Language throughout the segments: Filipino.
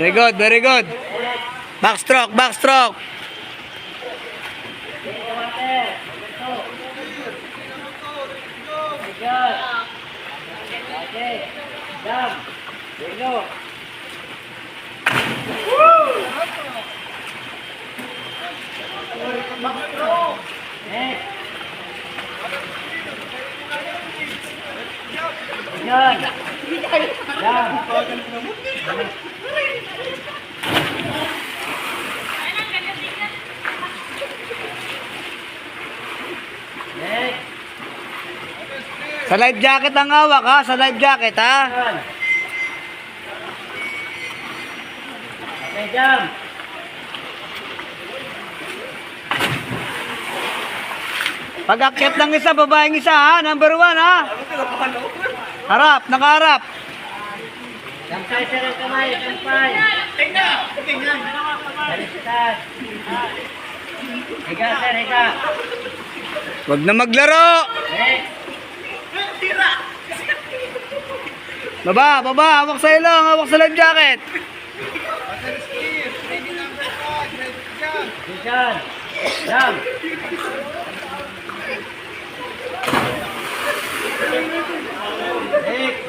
Very good, very good. Backstroke, backstroke. Bingo. Next. Yan. Yan. Sa life jacket ang hawak ha, sa life jacket ha. Okay, jump. Pag akyat ng isa, babaeng isa ha, number one ha. Harap, nakaharap. Sampay sir ang kamay, sampay. Tingnan. Baliktad. Higa sir, higa. Huwag na maglaro. Next. Baba, baba, hawak sa ilong, hawak sa life jacket. Vision.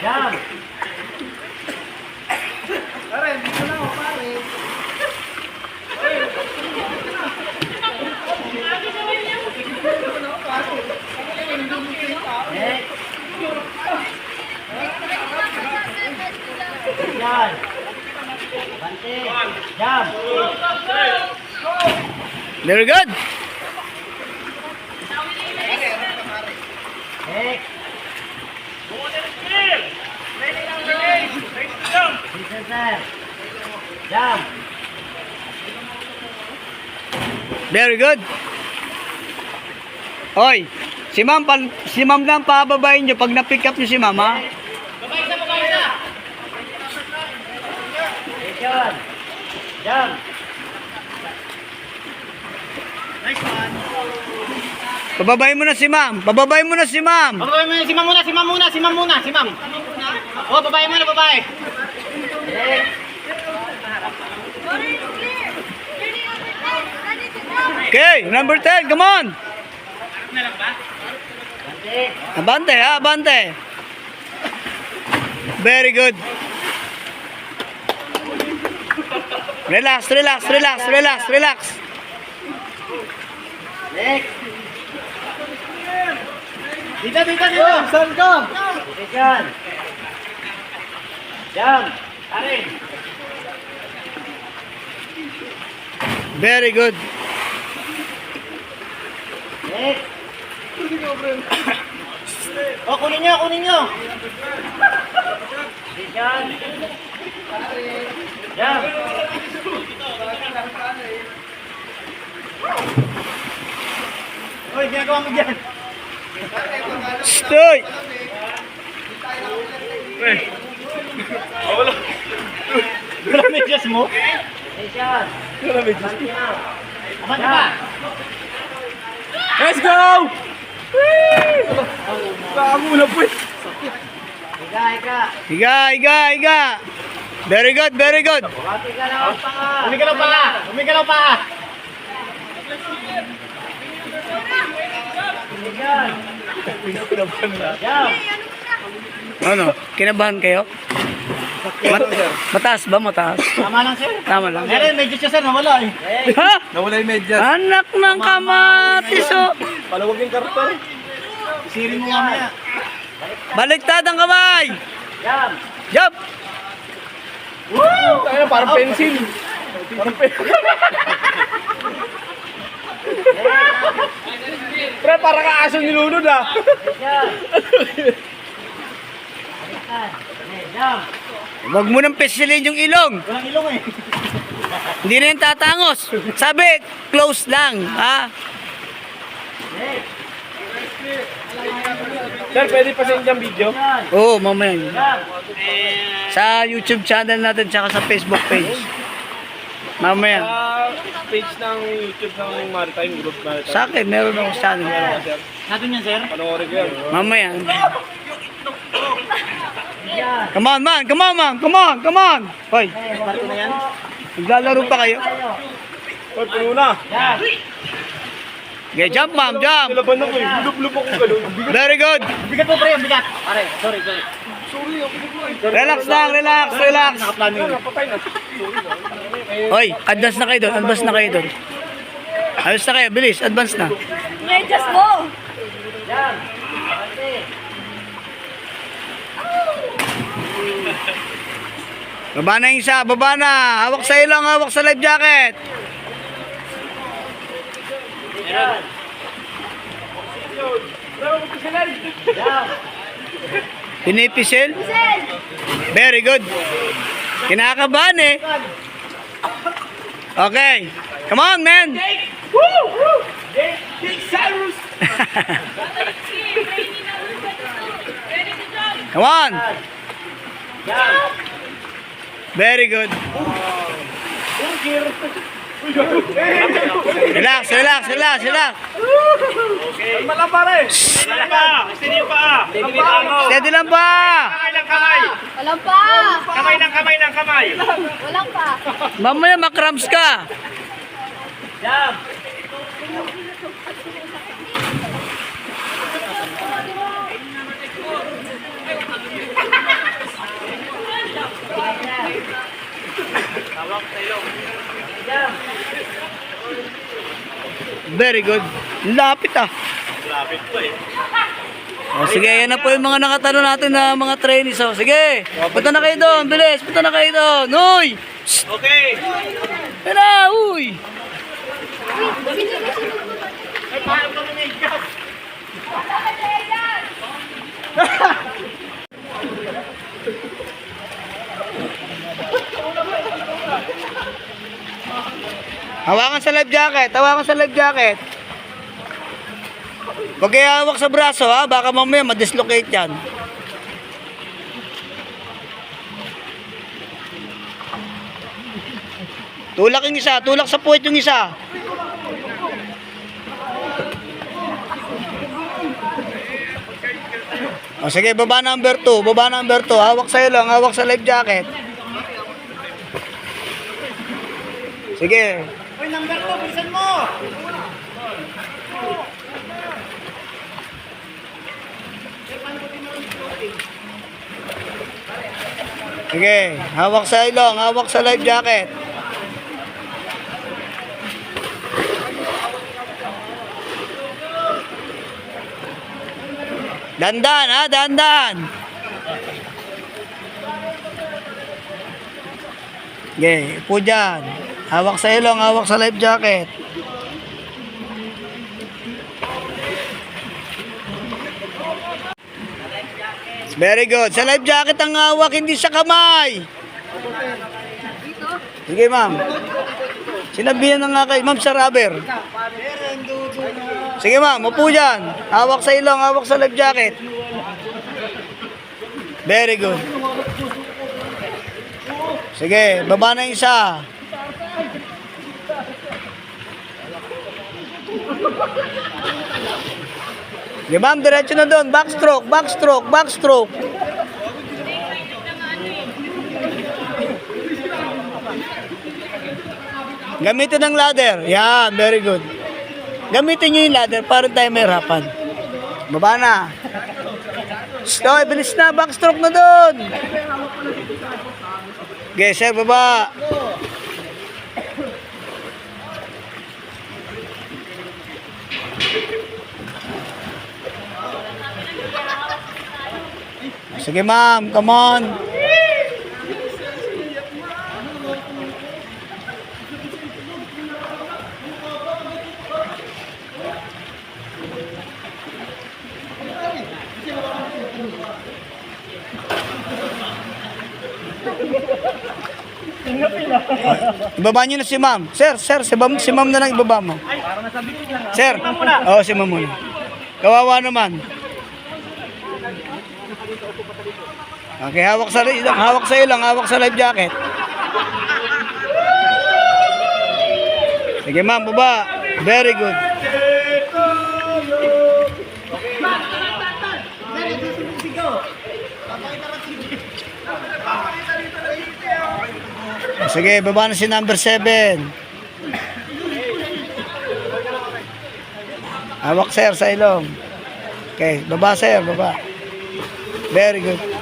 Jump. Next. Vision. Jump. Next. Yan. Bante. Jump. Very good. Next. Jump. Very good. Hoy, si ma'am, si ma'am lang pababayin nyo pag na-pick up nyo si mama. Vision. Jump. Pababayin mo na si ma'am. Pababayin mo na si ma'am. Babae muna, si ma'am muna, si ma'am muna, si ma'am muna, si ma'am. Oh, babae muna, babae. Next. Okay, number 10, come on. Bante. Abante ha, abante. Very good. Relax, relax, relax, relax, relax. Next. Dito, dito, dito. Saan ka? Vision. Jump. Karin. Very good. Next. Oh, kunin nyo, kunin nyo. Vision. Jump. Uy, ginagawa mo dyan. Stoy. Wala medyas mo. Vision. Wala medyas. Bante na. Aman ka ba? Let's go! Kaamuna po eh. Higa, higa. Higa, higa, higa. Very good, very good. Bati ka lang ang panga. Umigalaw pa ka. Umigalaw pa ka. Jump. Ano? Kinabahan kayo? Mat- mataas ba? Mataas? Tama lang, sir. Tama lang. Meron, medyas siya, sir. Nawala eh. Ha? Nawala yung medyas. Anak ng kamatis oh. Palawag yung karton. Sirin mo mamaya. Baliktad ang kamay. Jump. Jump. Tayo na, parang pencil. Parang pencil. Pre, parang kaaso nilunod ah. Huwag mo nang pesilin yung ilong. Walang ilong eh. Hindi na yung tatangos. Sabi, close lang. Ha? Next. Sir, pwede pa sa inyong video? Oo, oh, mamaya. Sa YouTube channel natin tsaka sa Facebook page. Mamaya. Ah, page ng YouTube ng Maritime Group Maritime. Sa akin, meron akong channel. Sir, Natin yan, sir. panoorin ko yan. Mamaya. Come on, man. Come on, man. Come on, come on. Hoy, Parto na yan. naglalaro pa kayo? Hoy, puno na. Yan. Okay, jump, ma'am. Jump. Laban ako eh. Lulub-lub ako galon. Bigat. Very good. Bigat po, pre. Bigat. Pare, sorry, sorry. Relax lang, relax, relax. Nakaplano yun. Napatay na. Hoy, advance na kayo doon. Advance na kayo doon. Ayos na kayo. Bilis. Advance na. Medyas mo! Yan. Baba na yung isa. Baba na. Hawak sa ilong. Hawak sa life jacket. Sen! Very good. Kinakabahan eh. Okay. Come on, man. Come on. Very good. Relax, relax, relax, relax. Mala pare. Mala pa. Steady yung paa. Steady lang ba? Kamay ng kamay. Walang pa! Kamay ng kamay ng kamay. Walang pa! Mamaya makrams ka. Yan. Very good. Lapit ah. Lapit po eh. O, sige, yan na po yung mga nakatanong natin na mga trainees. O, sige, punta na kayo doon. Bilis, punta na kayo doon. Uy! Okay. Yan na, uy! Ay, paano ka na gas? Hawakan sa life jacket. Hawakan sa life jacket. Huwag hawak sa braso ha. Baka mamaya ma-dislocate yan. Tulak yung isa. Tulak sa puwet yung isa. O sige, baba number 2. Baba number 2. Hawak sa ilong. Hawak sa life jacket. Sige. Uy, number 2, bilisan mo. Sige, hawak sa ilong, hawak sa life jacket. Dandan ha, dandan. Sige, upo dyan. Hawak sa ilong, hawak sa life jacket. Very good. Sa life jacket ang hawak, hindi sa kamay. Sige, ma'am. Sinabihan na nga kayo, ma'am, sa rubber. Sige, ma'am, upo dyan. Hawak sa ilong, hawak sa life jacket. Very good. Sige, baba na isa. Sige, ma'am, diretso na doon. Backstroke, backstroke, backstroke. Gamitin ng ladder. Yan, very good. Gamitin nyo yung ladder para tayo may harapan. Baba na. Stoy, bilis na. Backstroke na doon. Okay, sir, baba. Sige, ma'am. Come on. Ibaba niyo na si ma'am. Sir, sir, si ma'am, si ma'am na lang ibaba mo. Sir, oo, si ma'am muna. Kawawa naman. Okay, hawak sa hawak sa ilang, hawak sa life jacket. Sige ma'am, baba. Very good. Sige, baba na si number 7. Hawak sir sa ilong. Okay, baba sir, baba. Very good.